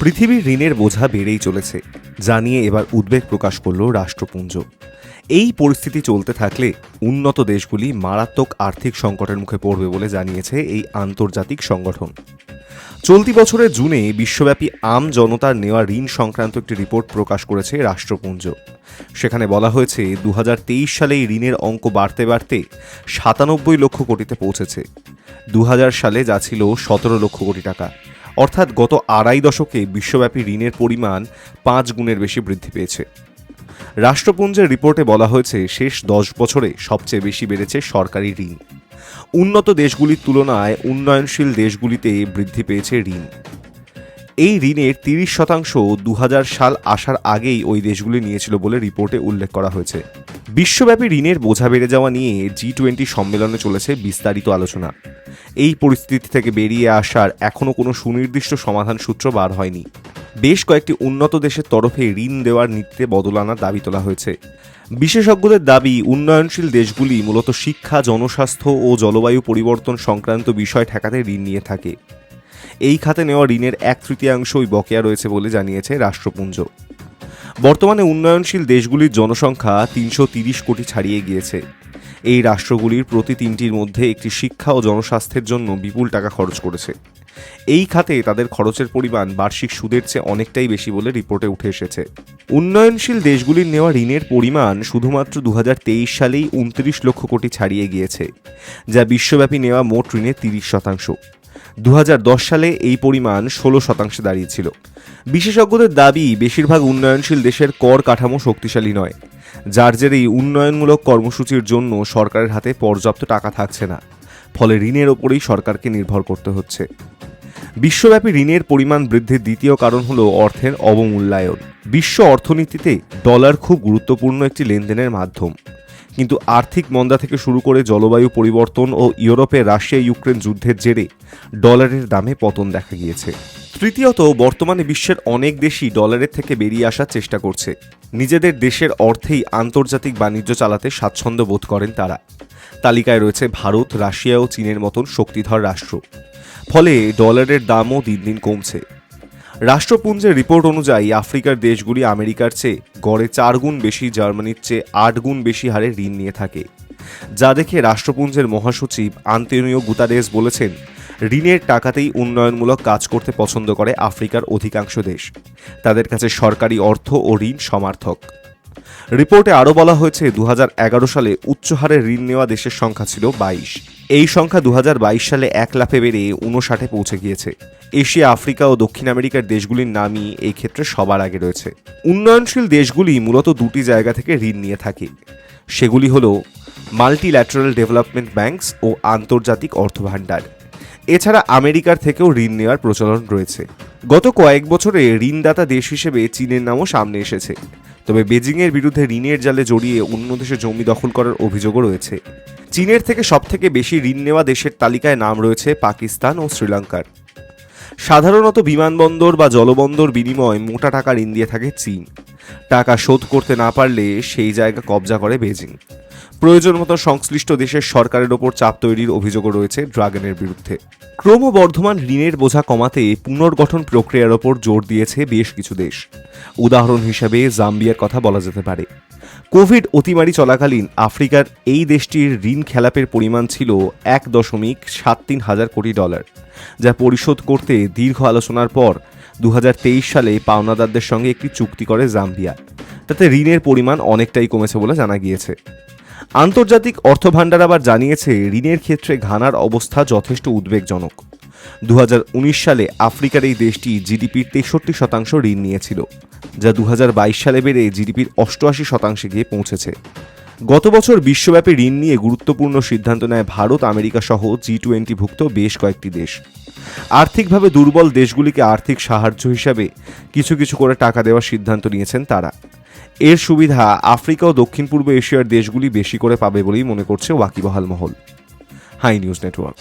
পৃথিবীর ঋণের বোঝা বেড়েই চলেছে, যা নিয়ে এবার উদ্বেগ প্রকাশ করল রাষ্ট্রপুঞ্জ। এই পরিস্থিতি চলতে থাকলে উন্নত দেশগুলি মারাত্মক আর্থিক সংকটের মুখে পড়বে বলে জানিয়েছে এই আন্তর্জাতিক সংগঠন। চলতি বছরের জুনে বিশ্বব্যাপী আম জনতার নেওয়া ঋণ সংক্রান্ত একটি রিপোর্ট প্রকাশ করেছে রাষ্ট্রপুঞ্জ। সেখানে বলা হয়েছে দু হাজার তেইশ সালে এই ঋণের অঙ্ক বাড়তে বাড়তে সাতানব্বই লক্ষ কোটিতে পৌঁছেছে। দু হাজার সালে যা ছিল সতেরো লক্ষ কোটি টাকা। অর্থাৎ গত আড়াই দশকে বিশ্বব্যাপী ঋণের পরিমাণ পাঁচ গুণের বেশি বৃদ্ধি পেয়েছে। রাষ্ট্রপুঞ্জের রিপোর্টে বলা হয়েছে, শেষ দশ বছরে সবচেয়ে বেশি বেড়েছে সরকারি ঋণ। উন্নত দেশগুলির তুলনায় উন্নয়নশীল দেশগুলিতে বৃদ্ধি পেয়েছে ঋণ। এই ঋণের তিরিশ শতাংশ দু হাজার সাল আসার আগেই ওই দেশগুলি নিয়েছিল বলে রিপোর্টে উল্লেখ করা হয়েছে। বিশ্বব্যাপী ঋণের বোঝা বেড়ে যাওয়া নিয়ে জি টোয়েন্টি সম্মেলনে চলেছে বিস্তারিত আলোচনা। এই পরিস্থিতি থেকে বেরিয়ে আসার এখনও কোনো সুনির্দিষ্ট সমাধান সূত্র বার হয়নি। বেশ কয়েকটি উন্নত দেশের তরফে ঋণ দেওয়ার নীতিতে বদল আনার দাবি তোলা হয়েছে। বিশেষজ্ঞদের দাবি, উন্নয়নশীল দেশগুলি মূলত শিক্ষা, জনস্বাস্থ্য ও জলবায়ু পরিবর্তন সংক্রান্ত বিষয় ঠেকাতে ঋণ নিয়ে থাকে। এই খাতে নেওয়া ঋণের এক তৃতীয়াংশই বকেয়া রয়েছে বলে জানিয়েছে রাষ্ট্রপুঞ্জ। বর্তমানে উন্নয়নশীল দেশগুলির জনসংখ্যা তিনশো কোটি ছাড়িয়ে গিয়েছে। এই রাষ্ট্রগুলির প্রতি তিনটির মধ্যে একটি শিক্ষা ও জনস্বাস্থ্যের জন্য বিপুল টাকা খরচ করেছে। এই খাতে তাদের খরচের পরিমাণ বার্ষিক সুদের চেয়ে অনেকটাই বেশি বলে রিপোর্টে উঠে এসেছে। উন্নয়নশীল দেশগুলির নেওয়া ঋণের পরিমাণ শুধুমাত্র দু হাজার তেইশ সালেই উনত্রিশ লক্ষ কোটি ছাড়িয়ে গিয়েছে, যা বিশ্বব্যাপী নেওয়া মোট ঋণের তিরিশ শতাংশ। দু হাজার দশ সালে এই পরিমাণ ষোলো শতাংশে দাঁড়িয়েছিল। বিশেষজ্ঞদের দাবি, বেশিরভাগ উন্নয়নশীল দেশের কর কাঠামো শক্তিশালী নয়, যার জেরেই উন্নয়নমূলক কর্মসূচির জন্য সরকারের হাতে পর্যাপ্ত টাকা থাকছে না, ফলে ঋণের ওপরেই সরকারকে নির্ভর করতে হচ্ছে। বিশ্বব্যাপী ঋণের পরিমাণ বৃদ্ধির দ্বিতীয় কারণ হল অর্থের অবমূল্যায়ন। বিশ্ব অর্থনীতিতে ডলার খুব গুরুত্বপূর্ণ একটি লেনদেনের মাধ্যম। কিন্তু আর্থিক মন্দা থেকে শুরু করে জলবায়ু পরিবর্তন ও ইউরোপে রাশিয়া ইউক্রেন যুদ্ধের জেরে ডলারের দামে পতন দেখা গিয়েছে। তৃতীয়ত, বর্তমানে বিশ্বের অনেক দেশই ডলারের থেকে বেরিয়ে আসার চেষ্টা করছে। নিজেদের দেশের অর্থেই আন্তর্জাতিক বাণিজ্য চালাতে স্বাচ্ছন্দ্য বোধ করেন তারা। তালিকায় রয়েছে ভারত, রাশিয়া ও চীনের মতন শক্তিধর রাষ্ট্র। ফলে ডলারের দামও দিন দিন কমছে। রাষ্ট্রপুঞ্জের রিপোর্ট অনুযায়ী আফ্রিকার দেশগুলি আমেরিকার চেয়ে গড়ে চার গুণ বেশি, জার্মানির চেয়ে আট গুণ বেশি হারে ঋণ নিয়ে থাকে। যা দেখে রাষ্ট্রপুঞ্জের মহাসচিব আন্তনিও গুতারেস বলেছেন, ঋণের টাকাতেই উন্নয়নমূলক কাজ করতে পছন্দ করে আফ্রিকার অধিকাংশ দেশ। তাদের কাছে সরকারি অর্থ ও ঋণ সমার্থক। রিপোর্টে আরও বলা হয়েছে দু হাজার এগারো সালে উচ্চ হারে ঋণ নেওয়া দেশের সংখ্যা ছিল বাইশ। এই সংখ্যা দু হাজার বাইশ সালে এক লাফে বেড়ে উনষাটে পৌঁছে গিয়েছে। এশিয়া, আফ্রিকা ও দক্ষিণ আমেরিকার দেশগুলির নামই এই ক্ষেত্রে সবার আগে রয়েছে। উন্নয়নশীল দেশগুলি মূলত দুটি জায়গা থেকে ঋণ নিয়ে থাকে। সেগুলি হল মাল্টিল্যাটারাল ডেভেলপমেন্ট ব্যাংকস ও আন্তর্জাতিক অর্থভাণ্ডার। এছাড়া আমেরিকার থেকেও ঋণ নেওয়ার প্রচলন রয়েছে। গত কয়েক বছরে ঋণদাতা দেশ হিসেবে চীনের নামও সামনে এসেছে। তবে বেজিংয়ের বিরুদ্ধে ঋণের জালে জড়িয়ে অন্য দেশে জমি দখল করার অভিযোগও রয়েছে। চীনের থেকে সবথেকে বেশি ঋণ নেওয়া দেশের তালিকায় নাম রয়েছে পাকিস্তান ও শ্রীলঙ্কার। সাধারণত বিমানবন্দর বা জলবন্দর বিনিময়ে মোটা টাকা ঋণ দিয়ে থাকে চীন। টাকা শোধ করতে না পারলে সেই জায়গা কবজা করে বেজিং। প্রয়োজন মতো সংশ্লিষ্ট দেশের সরকারের ওপর চাপ তৈরির অভিযোগও রয়েছে ড্রাগনের বিরুদ্ধে। ক্রমবর্ধমান ঋণের বোঝা কমাতে পুনর্গঠন প্রক্রিয়ার ওপর জোর দিয়েছে বেশ কিছু দেশ। উদাহরণ হিসেবে জাম্বিয়ার কথা বলা যেতে পারে। কোভিড অতিমারি চলাকালীন আফ্রিকার এই দেশটির ঋণ খেলাপের পরিমাণ ছিল এক দশমিক সাত তিন হাজার কোটি ডলার, যা পরিশোধ করতে দীর্ঘ আলোচনার পর দু হাজার তেইশ সালে পাওনাদারদের সঙ্গে একটি চুক্তি করে জাম্বিয়া। তাতে ঋণের পরিমাণ অনেকটাই কমেছে বলে জানা গিয়েছে। আন্তর্জাতিক অর্থভাণ্ডার আবার জানিয়েছে, ঋণের ক্ষেত্রে ঘানার অবস্থা যথেষ্ট উদ্বেগজনক। দু হাজার উনিশ সালে আফ্রিকার এই দেশটি জিডিপির তেষট্টি শতাংশ ঋণ নিয়েছিল, যা দু হাজার বাইশ সালে বেড়ে জিডিপির অষ্টআশি শতাংশে গিয়ে পৌঁছেছে। গত বছর বিশ্বব্যাপী ঋণ নিয়ে গুরুত্বপূর্ণ সিদ্ধান্ত নেয় ভারত, আমেরিকা সহ জি টোয়েন্টিভুক্ত বেশ কয়েকটি দেশ। আর্থিকভাবে দুর্বল দেশগুলিকে আর্থিক সাহায্য হিসাবে কিছু কিছু করে টাকা দেওয়ার সিদ্ধান্ত নিয়েছেন তারা। এর সুবিধা আফ্রিকা ও দক্ষিণ পূর্ব এশিয়ার দেশগুলি বেশি করে পাবে বলেই মনে করছে ওয়াকিবহাল মহল। Hi News Network.